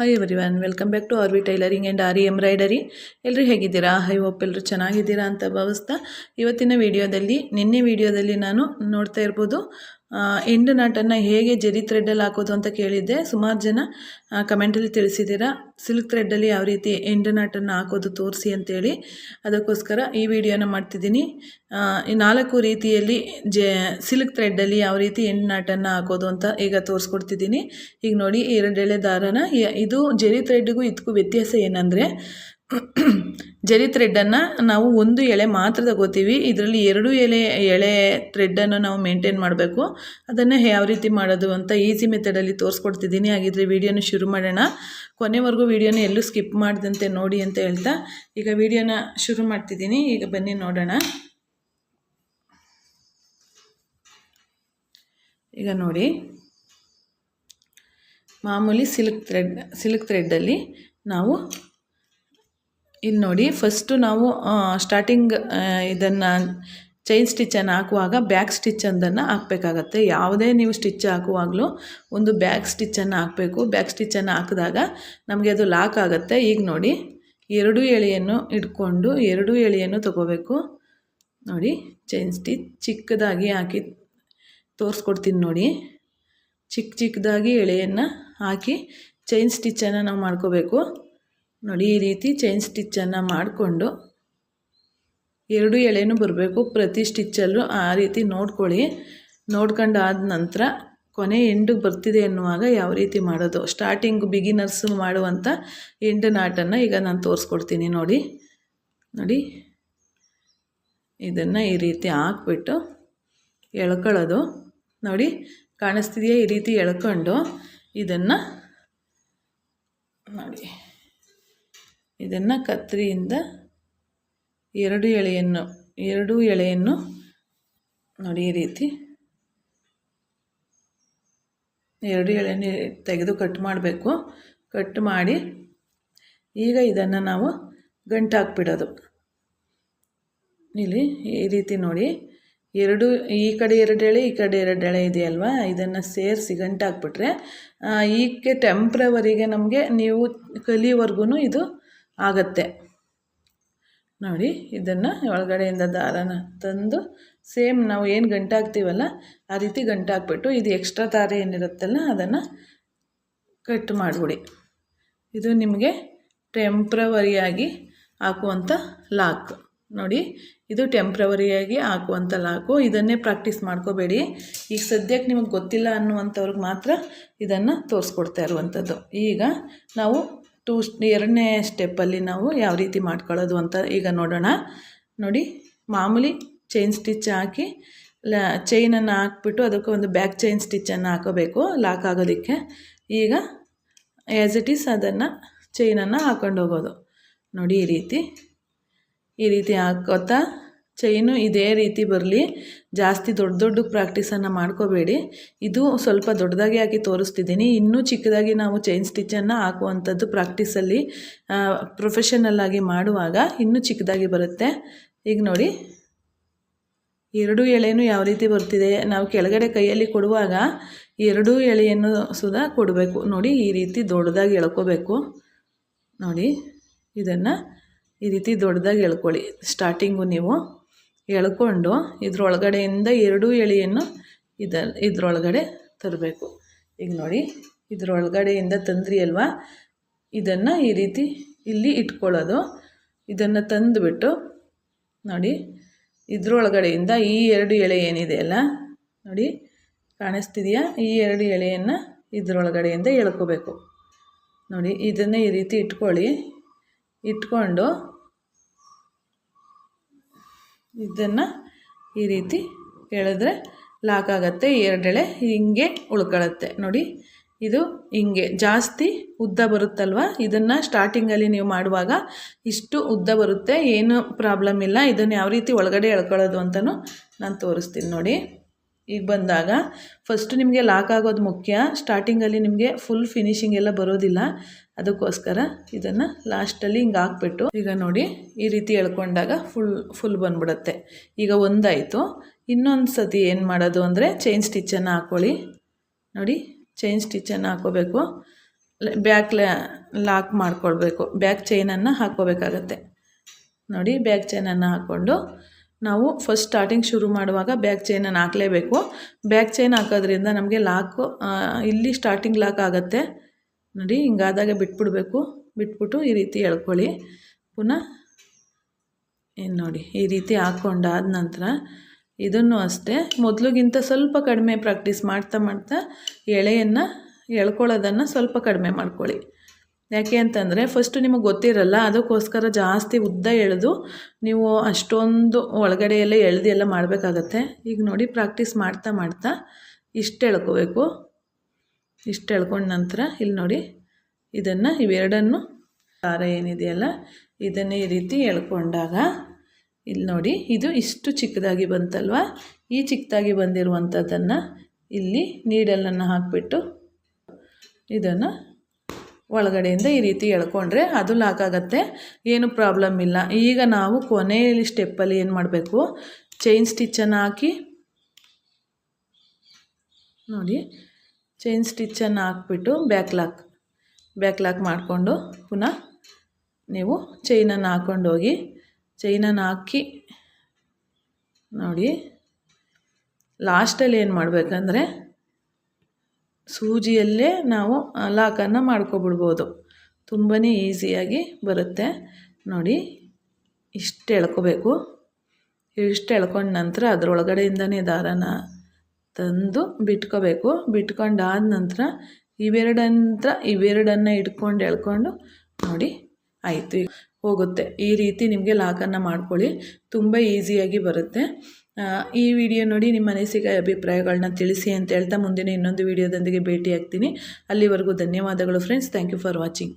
Hi everyone welcome back to R V tailoring and aari embroidery ಎಲ್ಲರೂ ಹೇಗಿದ್ದೀರಾ? High hope ಎಲ್ಲರೂ ಚೆನ್ನಾಗಿದ್ದೀರಾ ಅಂತ ಭಾವಿಸ್ತಾ ಇವತ್ತಿನ ವಿಡಿಯೋದಲ್ಲಿ ನಿನ್ನೆ ವಿಡಿಯೋದಲ್ಲಿ ನಾನು ನೋಡ್ತಾ ಇರ್ಬೋದು ಎಂಡು ನಾಟನ್ನು ಹೇಗೆ ಜರಿ ಥ್ರೆಡ್ಡಲ್ಲಿ ಹಾಕೋದು ಅಂತ ಕೇಳಿದ್ದೆ. ಸುಮಾರು ಜನ ಕಮೆಂಟಲ್ಲಿ ತಿಳಿಸಿದ್ದೀರಾ? ಸಿಲ್ಕ್ ಥ್ರೆಡ್ಡಲ್ಲಿ ಯಾವ ರೀತಿ ಎಂಡು ನಾಟನ್ನು ಹಾಕೋದು ತೋರಿಸಿ ಅಂತೇಳಿ ಅದಕ್ಕೋಸ್ಕರ ಈ ವಿಡಿಯೋನ ಮಾಡ್ತಿದ್ದೀನಿ. ಈ ನಾಲ್ಕು ರೀತಿಯಲ್ಲಿ ಜೆ ಸಿಲ್ಕ್ ಥ್ರೆಡ್ಡಲ್ಲಿ ಯಾವ ರೀತಿ ಎಂಡು ನಾಟನ್ನು ಹಾಕೋದು ಅಂತ ಈಗ ತೋರಿಸ್ಕೊಡ್ತಿದ್ದೀನಿ. ಈಗ ನೋಡಿ ಎರಡೆಳೆ ದಾರನ ಇದು ಜರಿ ಥ್ರೆಡ್ಗೂ ಇದಕ್ಕೂ ವ್ಯತ್ಯಾಸ ಏನಂದರೆ ಜರಿ ಥ್ರೆಡ್ಡನ್ನು ನಾವು ಒಂದು ಎಳೆ ಮಾತ್ರ ತಗೋತೀವಿ. ಇದರಲ್ಲಿ ಎರಡು ಎಲೆ ಎಳೆ ಥ್ರೆಡ್ಡನ್ನು ನಾವು ಮೇಂಟೈನ್ ಮಾಡಬೇಕು. ಅದನ್ನು ಯಾವ ರೀತಿ ಮಾಡೋದು ಅಂತ ಈಸಿ ಮೆಥಡಲ್ಲಿ ತೋರಿಸ್ಕೊಡ್ತಿದ್ದೀನಿ. ಹಾಗಿದ್ರೆ ವೀಡಿಯೋನ ಶುರು ಮಾಡೋಣ. ಕೊನೆವರೆಗೂ ವಿಡಿಯೋನ ಎಲ್ಲೂ ಸ್ಕಿಪ್ ಮಾಡಿದಂತೆ ನೋಡಿ ಅಂತ ಹೇಳ್ತಾ ಈಗ ವಿಡಿಯೋನ ಶುರು ಮಾಡ್ತಿದ್ದೀನಿ. ಈಗ ಬನ್ನಿ ನೋಡೋಣ. ಈಗ ನೋಡಿ. ಮಾಮೂಲಿ ಸಿಲ್ಕ್ ಥ್ರೆಡ್ ಸಿಲ್ಕ್ ಥ್ರೆಡ್ಡಲ್ಲಿ ನಾವು ಇಲ್ಲಿ ನೋಡಿ ಫಸ್ಟು ನಾವು ಸ್ಟಾರ್ಟಿಂಗ್ ಇದನ್ನು ಚೈನ್ ಸ್ಟಿಚ್ಚನ್ನು ಹಾಕುವಾಗ ಬ್ಯಾಕ್ ಸ್ಟಿಚ್ ಹಾಕ್ಬೇಕಾಗತ್ತೆ ಹಾಕಬೇಕಾಗತ್ತೆ. ಯಾವುದೇ ನೀವು ಸ್ಟಿಚ್ ಹಾಕುವಾಗಲೂ ಒಂದು ಬ್ಯಾಕ್ ಸ್ಟಿಚ್ಚನ್ನು ಹಾಕಬೇಕು. ಬ್ಯಾಕ್ ಸ್ಟಿಚ್ಚನ್ನು ಹಾಕಿದಾಗ ನಮಗೆ ಅದು ಲಾಕ್ ಆಗುತ್ತೆ. ಈಗ ನೋಡಿ, ಎರಡು ಎಳೆಯನ್ನು ಇಟ್ಕೊಂಡು ಎರಡು ಎಳೆಯನ್ನು ತಗೋಬೇಕು. ನೋಡಿ ಚೈನ್ ಸ್ಟಿಚ್ ಚಿಕ್ಕದಾಗಿ ಹಾಕಿ ತೋರಿಸ್ಕೊಡ್ತೀನಿ ನೋಡಿ. ಚಿಕ್ಕ ಚಿಕ್ಕದಾಗಿ ಎಳೆಯನ್ನು ಹಾಕಿ ಚೈನ್ ಸ್ಟಿಚ್ಚನ್ನು ನಾವು ಮಾಡ್ಕೋಬೇಕು. ನೋಡಿ, ಈ ರೀತಿ ಚೈನ್ ಸ್ಟಿಚ್ಚನ್ನು ಮಾಡಿಕೊಂಡು ಎರಡು ಎಳೆನೂ ಬರಬೇಕು. ಪ್ರತಿ ಸ್ಟಿಚ್ಚಲ್ಲೂ ಆ ರೀತಿ ನೋಡ್ಕೊಳ್ಳಿ. ನೋಡ್ಕೊಂಡು ಆದ ನಂತರ ಕೊನೆ ಎಂಡಿಗೆ ಬರ್ತಿದೆ ಅನ್ನುವಾಗ ಯಾವ ರೀತಿ ಮಾಡೋದು? ಸ್ಟಾರ್ಟಿಂಗ್ ಬಿಗಿನರ್ಸ್ ಮಾಡುವಂಥ ಎಂಡು ನಾಟನ್ನು ಈಗ ನಾನು ತೋರಿಸ್ಕೊಡ್ತೀನಿ ನೋಡಿ. ನೋಡಿ. ಇದನ್ನು ಈ ರೀತಿ ಹಾಕ್ಬಿಟ್ಟು ಎಳ್ಕೊಳ್ಳೋದು. ನೋಡಿ, ಕಾಣಿಸ್ತಿದೆಯಾ? ಈ ರೀತಿ ಎಳ್ಕೊಂಡು ಇದನ್ನು ನೋಡಿ. ಇದನ್ನು ಕತ್ತರಿಯಿಂದ ಎರಡು ಎಳೆಯನ್ನು ಎರಡು ಎಳೆಯನ್ನು ನೋಡಿ ಈ ರೀತಿ. ಎರಡು ಎಳೆಯನ್ನು ತೆಗೆದು ಕಟ್ ಮಾಡಬೇಕು. ಕಟ್ ಮಾಡಿ ಈಗ ಇದನ್ನು ನಾವು ಗಂಟು ಹಾಕ್ಬಿಡೋದು ಇಲ್ಲಿ ಈ ರೀತಿ ನೋಡಿ. ಎರಡು, ಈ ಕಡೆ ಎರಡು ಎಳೆ, ಈ ಕಡೆ ಎರಡು ಎಳೆ ಇದೆಯಲ್ವಾ? ಇದನ್ನು ಸೇರಿಸಿ ಗಂಟು ಹಾಕ್ಬಿಟ್ರೆ ಈಕೆ ಟೆಂಪ್ರವರಿಗೆ ನಮಗೆ ನೀವು ಕಲಿಯವರೆಗೂ ಇದು ಆಗತ್ತೆ. ನೋಡಿ, ಇದನ್ನು ಒಳಗಡೆಯಿಂದ ದಾರನ ತಂದು ಸೇಮ್ ನಾವು ಏನು ಗಂಟಾಗ್ತೀವಲ್ಲ ಆ ರೀತಿ ಗಂಟಾಕ್ಬಿಟ್ಟು ಇದು ಎಕ್ಸ್ಟ್ರಾ ದಾರ ಏನಿರುತ್ತಲ್ಲ, ಅದನ್ನು ಕಟ್ ಮಾಡಿಬಿಡಿ. ಇದು ನಿಮಗೆ ಟೆಂಪ್ರವರಿಯಾಗಿ ಹಾಕುವಂಥ ಲಾಕ್ ನೋಡಿ, ಇದು ಟೆಂಪ್ರವರಿಯಾಗಿ ಹಾಕುವಂಥ ಲಾಕು ಇದನ್ನೇ ಪ್ರಾಕ್ಟೀಸ್ ಮಾಡ್ಕೋಬೇಡಿ. ಈಗ ಸದ್ಯಕ್ಕೆ ನಿಮಗೆ ಗೊತ್ತಿಲ್ಲ ಅನ್ನುವಂಥವ್ರಿಗೆ ಮಾತ್ರ ಇದನ್ನು ತೋರಿಸ್ಕೊಡ್ತಾ ಇರುವಂಥದ್ದು. ಈಗ ನಾವು ಟೂ ಎರಡನೇ ಸ್ಟೆಪ್ಪಲ್ಲಿ ನಾವು ಯಾವ ರೀತಿ ಮಾಡ್ಕೊಳ್ಳೋದು ಅಂತ ಈಗ ನೋಡೋಣ. ನೋಡಿ, ಮಾಮೂಲಿ ಚೈನ್ ಸ್ಟಿಚ್ ಹಾಕಿ, ಲ ಚೈನನ್ನು ಹಾಕ್ಬಿಟ್ಟು ಅದಕ್ಕೆ ಒಂದು ಬ್ಯಾಕ್ ಚೈನ್ ಸ್ಟಿಚ್ಚನ್ನು ಹಾಕೋಬೇಕು, ಲಾಕ್ ಆಗೋದಕ್ಕೆ. ಈಗ ಆ್ಯಸ್ ಇಟ್ ಈಸ್ ಅದನ್ನು ಚೈನನ್ನು ಹಾಕ್ಕೊಂಡು ಹೋಗೋದು. ನೋಡಿ, ಈ ರೀತಿ. ಈ ರೀತಿ ಹಾಕೋತಾ ಚೈನು ಇದೇ ರೀತಿ ಬರಲಿ. ಜಾಸ್ತಿ ದೊಡ್ಡ ದೊಡ್ಡ ಪ್ರಾಕ್ಟೀಸನ್ನು ಮಾಡ್ಕೋಬೇಡಿ. ಇದು ಸ್ವಲ್ಪ ದೊಡ್ಡದಾಗಿ ಹಾಕಿ ತೋರಿಸ್ತಿದ್ದೀನಿ. ಇನ್ನೂ ಚಿಕ್ಕದಾಗಿ ನಾವು ಚೈನ್ ಸ್ಟಿಚ್ಚನ್ನು ಹಾಕುವಂಥದ್ದು ಪ್ರಾಕ್ಟೀಸಲ್ಲಿ ಪ್ರೊಫೆಷನಲ್ ಆಗಿ ಮಾಡುವಾಗ ಇನ್ನೂ ಚಿಕ್ಕದಾಗಿ ಬರುತ್ತೆ. ಈಗ ನೋಡಿ, ಎರಡು ಎಳೆಯೂ ಯಾವ ರೀತಿ ಬರ್ತಿದೆ? ನಾವು ಕೆಳಗಡೆ ಕೈಯಲ್ಲಿ ಕೊಡುವಾಗ ಎರಡೂ ಎಳೆಯನ್ನು ಸುದ ಕೊಡಬೇಕು. ನೋಡಿ, ಈ ರೀತಿ ದೊಡ್ಡದಾಗಿ ಎಳ್ಕೋಬೇಕು. ನೋಡಿ, ಇದನ್ನು ಈ ರೀತಿ ದೊಡ್ಡದಾಗಿ ಎಳ್ಕೊಳ್ಳಿ. ಸ್ಟಾರ್ಟಿಂಗು ನೀವು. ಎಳ್ಕೊಂಡು ಇದ್ರೊಳಗಡೆಯಿಂದ ಎರಡೂ ಎಳೆಯನ್ನು ಇದ, ಇದ್ರೊಳಗಡೆ ತರಬೇಕು. ಈಗ ನೋಡಿ, ಇದ್ರೊಳಗಡೆಯಿಂದ ತಂದ್ರಿ ಅಲ್ವಾ? ಇದನ್ನು ಈ ರೀತಿ ಇಲ್ಲಿ ಇಟ್ಕೊಳ್ಳೋದು. ಇದನ್ನು ತಂದುಬಿಟ್ಟು ನೋಡಿ, ಇದ್ರೊಳಗಡೆಯಿಂದ ಈ ಎರಡು ಎಳೆ ಏನಿದೆ ಅಲ್ಲ, ನೋಡಿ, ಕಾಣಿಸ್ತಿದೆಯಾ? ಈ ಎರಡು ಎಳೆಯನ್ನು ಇದ್ರೊಳಗಡೆಯಿಂದ ಎಳ್ಕೋಬೇಕು. ನೋಡಿ, ಇದನ್ನು ಈ ರೀತಿ ಇಟ್ಕೊಳ್ಳಿ. ಇಟ್ಕೊಂಡು ಇದನ್ನು ಈ ರೀತಿ ಎಳೆದ್ರೆ ಲಾಕ್ ಆಗುತ್ತೆ. ಎರಡೆಳೆ ಹಿಂಗೆ ಉಳ್ಕೊಳ್ಳುತ್ತೆ ನೋಡಿ, ಇದು ಹಿಂಗೆ. ಜಾಸ್ತಿ ಉದ್ದ ಬರುತ್ತಲ್ವ? ಇದನ್ನು ಸ್ಟಾರ್ಟಿಂಗಲ್ಲಿ ನೀವು ಮಾಡುವಾಗ ಇಷ್ಟು ಉದ್ದ ಬರುತ್ತೆ. ಏನು ಪ್ರಾಬ್ಲಮ್ ಇಲ್ಲ. ಇದನ್ನು ಯಾವ ರೀತಿ ಒಳಗಡೆ ಎಳ್ಕೊಳ್ಳೋದು ಅಂತಲೂ ನಾನು ತೋರಿಸ್ತೀನಿ ನೋಡಿ. ಈಗ ಬಂದಾಗ ಫಸ್ಟು ನಿಮಗೆ ಲಾಕ್ ಆಗೋದು ಮುಖ್ಯ. ಸ್ಟಾರ್ಟಿಂಗಲ್ಲಿ ನಿಮಗೆ ಫುಲ್ ಫಿನಿಶಿಂಗ್ ಎಲ್ಲ ಬರೋದಿಲ್ಲ. ಅದಕ್ಕೋಸ್ಕರ ಇದನ್ನು ಲಾಸ್ಟಲ್ಲಿ ಹಿಂಗೆ ಹಾಕ್ಬಿಟ್ಟು ಈಗ ನೋಡಿ ಈ ರೀತಿ ಎಳ್ಕೊಂಡಾಗ ಫುಲ್ ಫುಲ್ ಬಂದ್ಬಿಡುತ್ತೆ. ಈಗ ಒಂದಾಯಿತು. ಇನ್ನೊಂದು ಸತಿ ಏನು ಮಾಡೋದು ಅಂದರೆ ಚೈನ್ ಸ್ಟಿಚ್ಚನ್ನು ಹಾಕ್ಕೊಳ್ಳಿ ನೋಡಿ ಚೈನ್ ಸ್ಟಿಚ್ಚನ್ನು ಹಾಕೋಬೇಕು. ಬ್ಯಾಕ್ ಲಾಕ್ ಮಾಡ್ಕೊಳ್ಬೇಕು. ಬ್ಯಾಕ್ ಚೈನನ್ನು ಹಾಕ್ಕೋಬೇಕಾಗತ್ತೆ. ನೋಡಿ ಬ್ಯಾಕ್ ಚೈನನ್ನು ಹಾಕ್ಕೊಂಡು ನಾವು ಫಸ್ಟ್ ಸ್ಟಾರ್ಟಿಂಗ್ ಶುರು ಮಾಡುವಾಗ ಬ್ಯಾಕ್ ಚೈನನ್ನು ಹಾಕಲೇಬೇಕು. ಬ್ಯಾಕ್ ಚೈನ್ ಹಾಕೋದ್ರಿಂದ ನಮಗೆ ಲಾಕು ಇಲ್ಲಿ ಸ್ಟಾರ್ಟಿಂಗ್ ಲಾಕ್ ಆಗುತ್ತೆ. ನೋಡಿ, ಹಿಂಗಾದಾಗ ಬಿಟ್ಬಿಡ್ಬೇಕು. ಬಿಟ್ಬಿಟ್ಟು ಈ ರೀತಿ ಎಳ್ಕೊಳ್ಳಿ. ಪುನಃ ಏನು ನೋಡಿ, ಈ ರೀತಿ ಹಾಕ್ಕೊಂಡಾದ ನಂತರ ಇದನ್ನು ಅಷ್ಟೇ. ಮೊದಲಿಗಿಂತ ಸ್ವಲ್ಪ ಕಡಿಮೆ ಪ್ರಾಕ್ಟೀಸ್ ಮಾಡ್ತಾ ಮಾಡ್ತಾ ಎಳೆಯನ್ನು ಎಳ್ಕೊಳ್ಳೋದನ್ನು ಸ್ವಲ್ಪ ಕಡಿಮೆ ಮಾಡ್ಕೊಳ್ಳಿ. ಯಾಕೆ ಅಂತಂದರೆ ಫಸ್ಟು ನಿಮಗೆ ಗೊತ್ತಿರಲ್ಲ, ಅದಕ್ಕೋಸ್ಕರ ಜಾಸ್ತಿ ಉದ್ದ ಎಳೆದು ನೀವು ಅಷ್ಟೊಂದು ಒಳಗಡೆ ಎಳೆದು ಎಳ್ದು ಎಲ್ಲ ಮಾಡಬೇಕಾಗತ್ತೆ. ಈಗ ನೋಡಿ ಪ್ರಾಕ್ಟೀಸ್ ಮಾಡ್ತಾ ಮಾಡ್ತಾ ಇಷ್ಟು ಎಳ್ಕೋಬೇಕು. ಇಷ್ಟು ಎಳ್ಕೊಂಡ ನಂತರ ಇಲ್ಲಿ ನೋಡಿ ಇದನ್ನು ಇವೆರಡನ್ನು ಸಾರ ಏನಿದೆಯಲ್ಲ, ಇದನ್ನು ಈ ರೀತಿ ಎಳ್ಕೊಂಡಾಗ ಇಲ್ಲಿ ನೋಡಿ ಇದು ಇಷ್ಟು ಚಿಕ್ಕದಾಗಿ ಬಂತಲ್ವ? ಈ ಚಿಕ್ಕದಾಗಿ ಬಂದಿರುವಂಥದ್ದನ್ನು ಇಲ್ಲಿ ನೀಡಲನ್ನು ಹಾಕಿಬಿಟ್ಟು ಇದನ್ನು ಒಳಗಡೆಯಿಂದ ಈ ರೀತಿ ಎಳ್ಕೊಂಡ್ರೆ ಅದು ಲಾಕ್ ಆಗುತ್ತೆ. ಏನು ಪ್ರಾಬ್ಲಮ್ ಇಲ್ಲ. ಈಗ ನಾವು ಕೊನೆಯಲ್ಲಿ ಸ್ಟೆಪ್ಪಲ್ಲಿ ಏನು ಮಾಡಬೇಕು? ಚೈನ್ ಸ್ಟಿಚ್ಚನ್ನು ಹಾಕಿ, ನೋಡಿ ಚೈನ್ ಸ್ಟಿಚ್ಚನ್ನು ಹಾಕ್ಬಿಟ್ಟು ಬ್ಯಾಕ್ ಲಾಕ್ ಬ್ಯಾಕ್ ಲಾಕ್ ಮಾಡಿಕೊಂಡು ಪುನಃ ನೀವು ಚೈನನ್ನು ಹಾಕ್ಕೊಂಡೋಗಿ ಚೈನನ್ನು ಹಾಕಿ, ನೋಡಿ ಲಾಸ್ಟಲ್ಲಿ ಏನು ಮಾಡಬೇಕಂದ್ರೆ ಸೂಜಿಯಲ್ಲೇ ನಾವು ಲಾಕನ್ನು ಮಾಡ್ಕೊಬಿಡ್ಬೋದು. ತುಂಬಾ ಈಸಿಯಾಗಿ ಬರುತ್ತೆ. ನೋಡಿ, ಇಷ್ಟು ಎಳ್ಕೊಬೇಕು. ಇಷ್ಟು ಎಳ್ಕೊಂಡ ನಂತರ ಅದರೊಳಗಡೆಯಿಂದನೇ ದಾರನ ತಂದು ಬಿಟ್ಕೋಬೇಕು. ಬಿಟ್ಕೊಂಡಾದ ನಂತರ ಇವೆರಡಂತ್ರ, ಇವೆರಡನ್ನು ಇಟ್ಕೊಂಡು ಎಳ್ಕೊಂಡು ನೋಡಿ, ಆಯಿತು. ಹೋಗುತ್ತೆ. ಈ ರೀತಿ ನಿಮಗೆ ಲಾಕನ್ನು ಮಾಡ್ಕೊಳ್ಳಿ. ತುಂಬ ಈಸಿಯಾಗಿ ಬರುತ್ತೆ. ಈ ವಿಡಿಯೋ ನೋಡಿ ನಿಮ್ಮ ಅನಿಸಿಕೆ ಅಭಿಪ್ರಾಯಗಳನ್ನ ತಿಳಿಸಿ ಅಂತ ಹೇಳ್ತಾ ಮುಂದಿನ ಇನ್ನೊಂದು ವಿಡಿಯೋದೊಂದಿಗೆ ಭೇಟಿಯಾಗ್ತೀನಿ. ಅಲ್ಲಿವರೆಗೂ ಧನ್ಯವಾದಗಳು friends thank you for watching